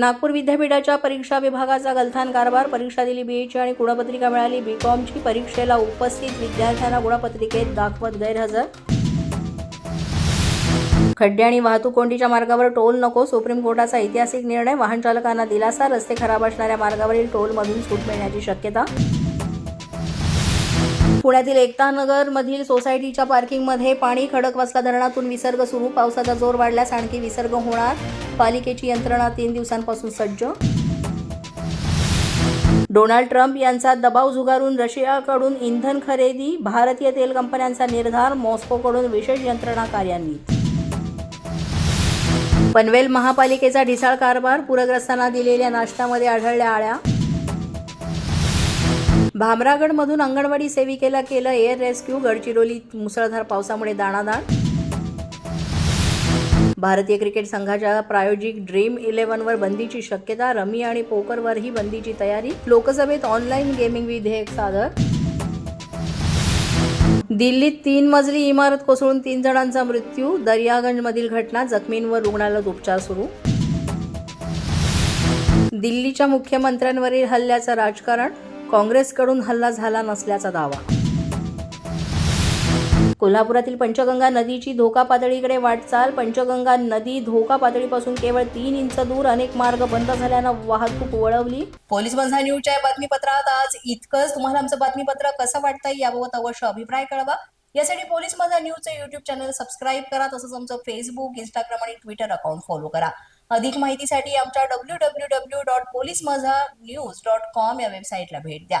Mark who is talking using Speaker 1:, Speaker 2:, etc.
Speaker 1: नागपूर विद्यापीठाच्या परीक्षा विभागाचा गलथान कारभार परीक्षा दिली बीएची आणि गुणपत्रिका मिळाली. बीकॉमची परीक्षेला उपस्थित विद्यार्थ्यांना गुणपत्रिकेत दाखवत गैरहजर. खड्डे आणि वाहतूक कोंडीच्या मार्गावर टोल नको सुप्रीम कोर्टाचा ऐतिहासिक निर्णय वाहन चालकांना दिलासा रस्ते खराब असणाऱ्या मार्गावरील टोलमधून सूट मिळण्याची शक्यता. पुण्यातील एकतानगरमधील मधील सोसायटीच्या पार्किंगमध्ये पाणी खडकवासला धरणातून विसर्ग सुरू पावसाचा जोर वाढल्यास आणखी विसर्ग होणार. पालिकेची यंत्रणा तीन दिवसांपासून सज्ज. डोनाल्ड ट्रम्प यांचा दबाव झुगारून रशियाकडून इंधन खरेदी भारतीय तेल कंपन्यांचा निर्धार मॉस्कोकडून विशेष यंत्रणा कार्यान्वित. पनवेल महापालिकेचा ढिसाळ कारभार पूरग्रस्तांना दिलेल्या नाश्त्यामध्ये आढळल्या आळ्या. भामरागडमधून अंगणवाडी सेविकेला केलं एअर रेस्क्यू गडचिरोली मुसळधार पावसामुळे दाणादाण. भारतीय क्रिकेट संघाच्या प्रायोजिक ड्रीम इलेव्हनवर बंदीची शक्यता रमी आणि पोकरवरही बंदीची तयारी लोकसभेत ऑनलाईन गेमिंग विधेयक सादर. दिल्लीत तीन मजली इमारत कोसळून तीन जणांचा मृत्यू दर्यागंजमधील घटना जखमींवर रुग्णालयात उपचार सुरू. दिल्लीच्या मुख्यमंत्र्यांवरील हल्ल्याचं राजकारण काँग्रेसकडून हल्ला झाला नसल्याचा दावा. कोल्हापुरातील पंचगंगा नदीची धोका पातळीकडे वाटचाल. पंचगंगा नदी धोका पातळीपासून केवळ तीन इंच दूर अनेक मार्ग बंद झाल्यानं वाहतूक वळवली. पोलीस बंधा न्यूजच्या बातमीपत्रात आज इतकंच. तुम्हाला आमचं बातमीपत्र कसं वाटतंय याबाबत अवश्य अभिप्राय कळवा. यासाठी पोलीस माझा न्यूजचं युट्यूब चॅनल सबस्क्राईब करा तसंच आमचं फेसबुक इंस्टाग्राम आणि ट्विटर अकाउंट फॉलो करा. अधिक माहितीसाठी आमच्या W W W dot police माझा न्यूज डॉट कॉम या वेबसाईटला भेट द्या.